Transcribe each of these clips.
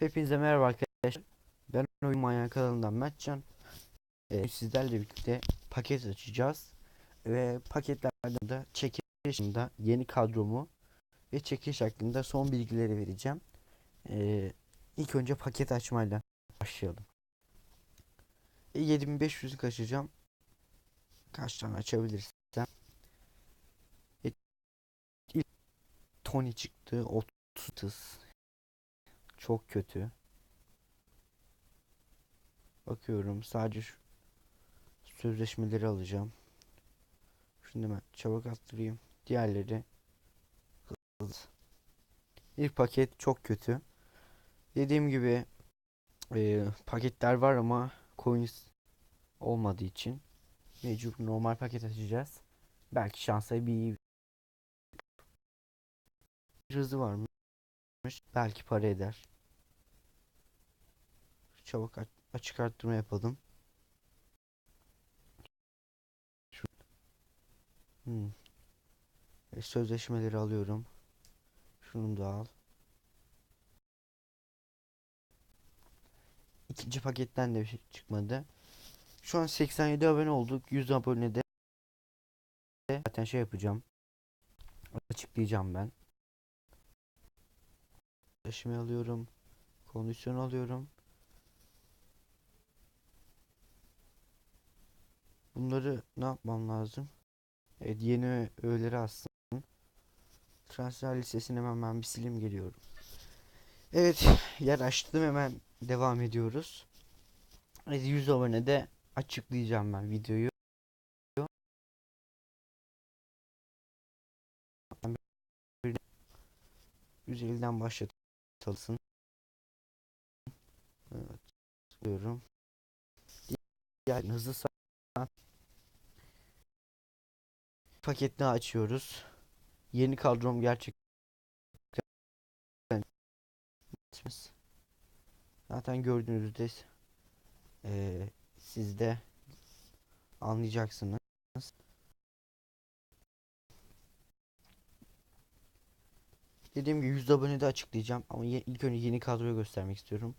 Hepinize merhaba arkadaşlar. Ben Oyun Manyağı kanalından Mertcan. Ee, sizlerle birlikte paket açacağız. Ve paketlerden de çekiliş hakkında yeni kadromu ve çekiliş hakkında son bilgileri vereceğim. Ee, ilk önce paket açmayla başlayalım. E, 7500'lük açacağım. Kaç tane açabilirsem. E, Tony çıktı. 30 çok kötü. Bakıyorum sadece şu sözleşmeleri alacağım. Şimdi ben çabuk attırayım. Diğerleri hızlı. İlk paket çok kötü. Dediğim gibi e, paketler var ama coins olmadığı için mecbur normal paket açacağız. Belki şansa bir iyi bir hızı varmış. Belki para eder. Çabuk aç açık arttırma yapalım. Hmm. E, sözleşmeleri alıyorum. Şunu da al. İkinci paketten de bir şey çıkmadı. Şu an 87 abone olduk. 100 abonede zaten şey yapacağım. Açıklayacağım ben. Sözleşme alıyorum. Kondisyon alıyorum. Bunları ne yapmam lazım? Evet yeni öğeleri alsın. Transfer listesini hemen ben bir silim geliyorum. Evet yer açtım hemen devam ediyoruz. Evet 100 abonede açıklayacağım ben videoyu. %50'den başlatılsın. Evet. Diyorum. Diğer hızlı paketini açıyoruz. Yeni kadrom gerçekten zaten gördüğünüzde eee siz de anlayacaksınız. Dediğim gibi 100 abone de açıklayacağım ama ilk önce yeni kadroyu göstermek istiyorum.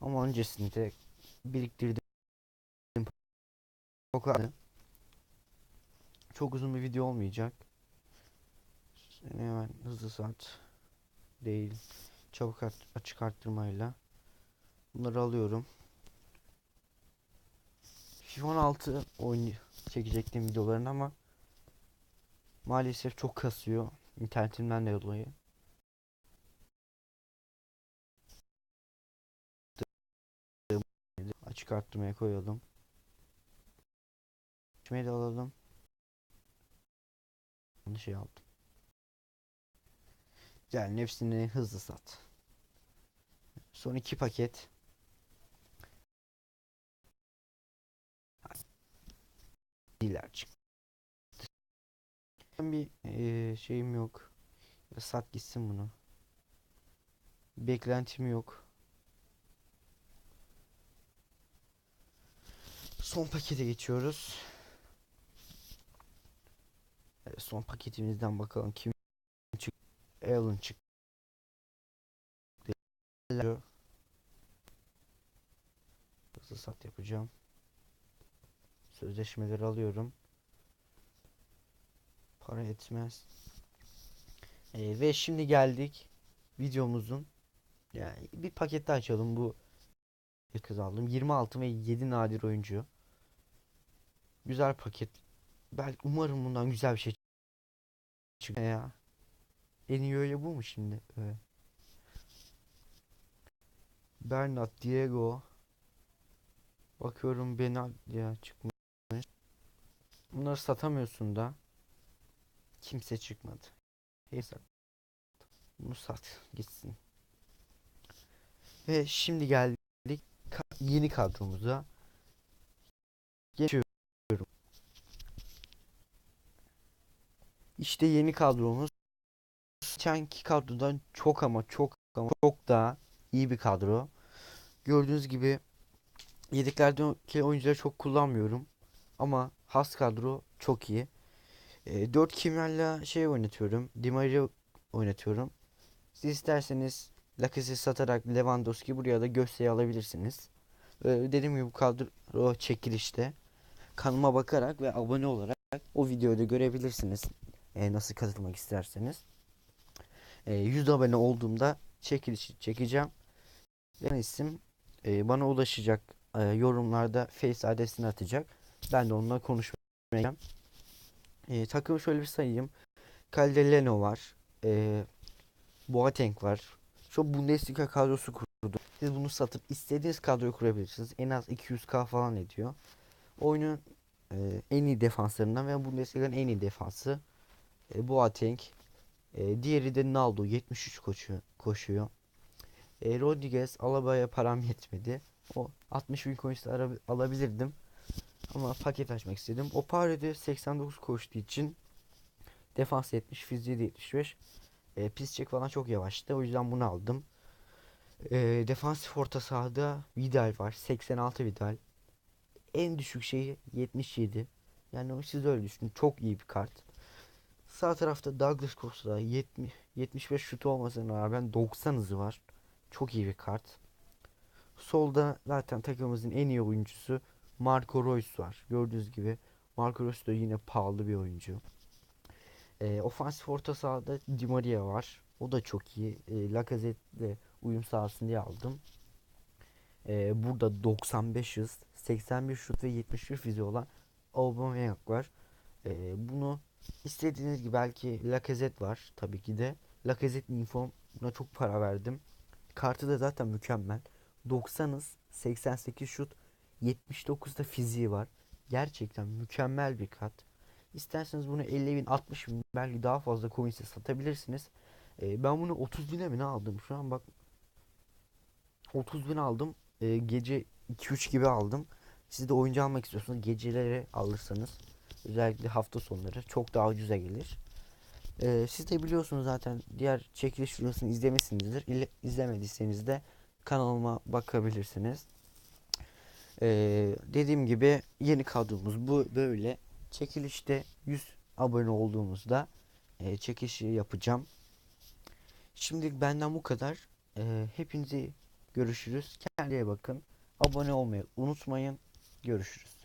Ama öncesinde biriktirdim. O kadar. Çok uzun bir video olmayacak. Seni hemen hızlı saat değil. Çabuk açık arttırmayla. Bunları alıyorum. FIFA 16 oyun çekecektim videolarını ama maalesef çok kasıyor. internetimden de dolayı. Açık arttırmaya koyalım. Şunu da alalım. Yanlış şey aldım. Güzel hepsini hızlı sat. Son iki paket. Diler çıktı. Bir eee, şeyim yok. Sat gitsin bunu. Beklentim yok. Son pakete geçiyoruz. Son paketimizden bakalım kim çıktı. Alan çıktı. Hızlı sat yapacağım. Sözleşmeleri alıyorum. Para etmez. Ee, ve şimdi geldik videomuzun yani bir paket daha açalım bu kız aldım 26 ve 7 nadir oyuncu güzel paket belki umarım bundan güzel bir şey çıkar ya en iyi öyle bu mu şimdi evet. Bernat Diego bakıyorum Benalya çıkmış bunları satamıyorsun da kimse çıkmadı Neyse. Bunu sat gitsin. Ve şimdi geldik yeni kadromuza. Geçiyorum. İşte yeni kadromuz. Geçenki kadrodan çok ama çok ama çok daha iyi bir kadro. Gördüğünüz gibi yedeklerdeki oyuncuları çok kullanmıyorum. Ama has kadro çok iyi. E, 4 kimyayla şey oynatıyorum. Di oynatıyorum. Siz isterseniz Lacazette satarak Lewandowski buraya da Göste'yi alabilirsiniz. Ee, dediğim gibi bu kadro çekilişte kanalıma bakarak ve abone olarak o videoyu da görebilirsiniz. Ee, nasıl katılmak isterseniz. Ee, 100 abone olduğumda çekilişi çekeceğim. Ve isim e, bana ulaşacak e, yorumlarda Face adresini atacak. Ben de onunla konuşmayacağım. E, takımı şöyle bir sayayım. Kalede Leno var. E, Boateng var. Şu Bundesliga kadrosu kurdu. Siz bunu satıp istediğiniz kadroyu kurabilirsiniz. En az 200k falan ediyor. Oyunun e, en iyi defanslarından ve Bundesliga'nın en iyi defansı e, Boateng. E, diğeri de Naldo 73 koşuyor. koşuyor. E, Rodriguez Alaba'ya param yetmedi. O 60 bin coins ara- alabilirdim. Ama paket açmak istedim. O parede 89 koştuğu için defans 70, fiziği de 75. E, pis çek falan çok yavaştı. O yüzden bunu aldım. E, defansif orta sahada Vidal var. 86 Vidal. En düşük şeyi 77. Yani siz öyle düşünün. Çok iyi bir kart. Sağ tarafta Douglas Costa 70, 75 şutu olmasına rağmen 90 hızı var. Çok iyi bir kart. Solda zaten takımımızın en iyi oyuncusu Marco Reus var. Gördüğünüz gibi Marco Reus da yine pahalı bir oyuncu. E, ofansif orta sahada Di Maria var. O da çok iyi. E, Lacazette'le uyum sağlasın diye aldım. E, burada 95 hız, 81 şut ve 71 fiziği olan Aubameyang var. E, bunu istediğiniz gibi belki Lacazette var tabii ki de. Lacazette'in infomuna çok para verdim. Kartı da zaten mükemmel. 90 hız, 88 şut, 79 da fiziği var. Gerçekten mükemmel bir kart. İsterseniz bunu 50 bin, 60 bin belki daha fazla coins'e satabilirsiniz. Ee, ben bunu 30 bine mi ne aldım? Şu an bak 30 bin aldım. Ee, gece 2-3 gibi aldım. Siz de oyuncu almak istiyorsanız geceleri alırsanız özellikle hafta sonları çok daha ucuza gelir. Ee, siz de biliyorsunuz zaten diğer çekiliş videosunu izlemişsinizdir. İle- İzlemediyseniz de kanalıma bakabilirsiniz. Ee, dediğim gibi yeni kadromuz bu böyle. Çekilişte 100 abone olduğumuzda e, çekişi yapacağım. Şimdi benden bu kadar. Ee, hepinizi görüşürüz. Kendinize bakın. Abone olmayı unutmayın. Görüşürüz.